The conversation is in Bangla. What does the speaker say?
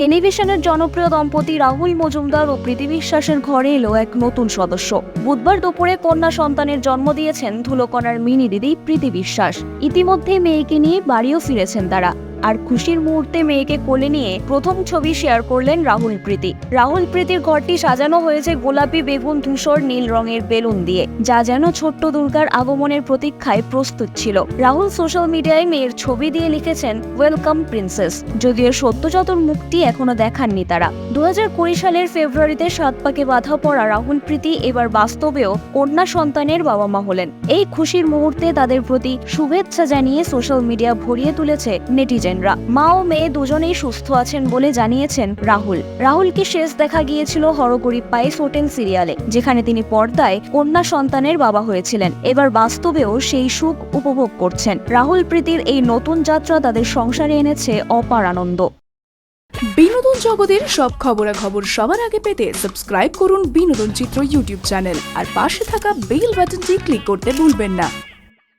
টেলিভিশনের জনপ্রিয় দম্পতি রাহুল মজুমদার ও প্রীতি বিশ্বাসের ঘরে এলো এক নতুন সদস্য। বুধবার দুপুরে কন্যা সন্তানের জন্ম দিয়েছেন ধুলোকণার মিনি দিদি প্রীতি বিশ্বাস। ইতিমধ্যে মেয়েকে নিয়ে বাড়িও ফিরেছেন তারা। আর খুশির মুহূর্তে মেয়েকে কোলে নিয়ে প্রথম ছবি শেয়ার করলেন রাহুল প্রীতি। রাহুল প্রীতির ঘরটি সাজানো হয়েছে গোলাপি, বেগুন, ধূসর, নীল রঙের বেলুন দিয়ে, যা যেন ছোট্ট দুর্গার আগমনের প্রতীক্ষায় প্রস্তুত ছিল। রাহুল সোশ্যাল মিডিয়ায় মেয়ের ছবি দিয়ে লিখেছেন, ওয়েলকাম প্রিন্সেস। যদিও সত্যজাতর মুক্তি এখনও দেখাননি তারা। দু হাজার কুড়ি সালের ফেব্রুয়ারিতে সাত পাকে বাধা পড়া রাহুল প্রীতি এবার বাস্তবেও কন্যা সন্তানের বাবা মা হলেন। এই খুশির মুহূর্তে তাদের প্রতি শুভেচ্ছা জানিয়ে সোশ্যাল মিডিয়া ভরিয়ে তুলেছে নেটিজেনরা মা ও মেয়ে দুজনেই সুস্থ আছেন বলে জানিয়েছেন রাহুল। রাহুলকে শেষ দেখা গিয়েছিল হরগরি পাইস হোটেল সিরিয়ালে, যেখানে তিনি পর্দায় কন্যা সন্তানের বাবা হয়েছিলেন। এবার বাস্তবেও সেই সুখ উপভোগ করছেন। রাহুল প্রীতির এই নতুন যাত্রা তাদের সংসারে এনেছে অপার আনন্দ বিনোদন জগতের সব খবরাখবর সবার আগে পেতে সাবস্ক্রাইব করুন বিনোদন চিত্র ইউটিউব চ্যানেল। আর পাশে থাকা বেল বাটনটি ক্লিক করতে ভুলবেন না।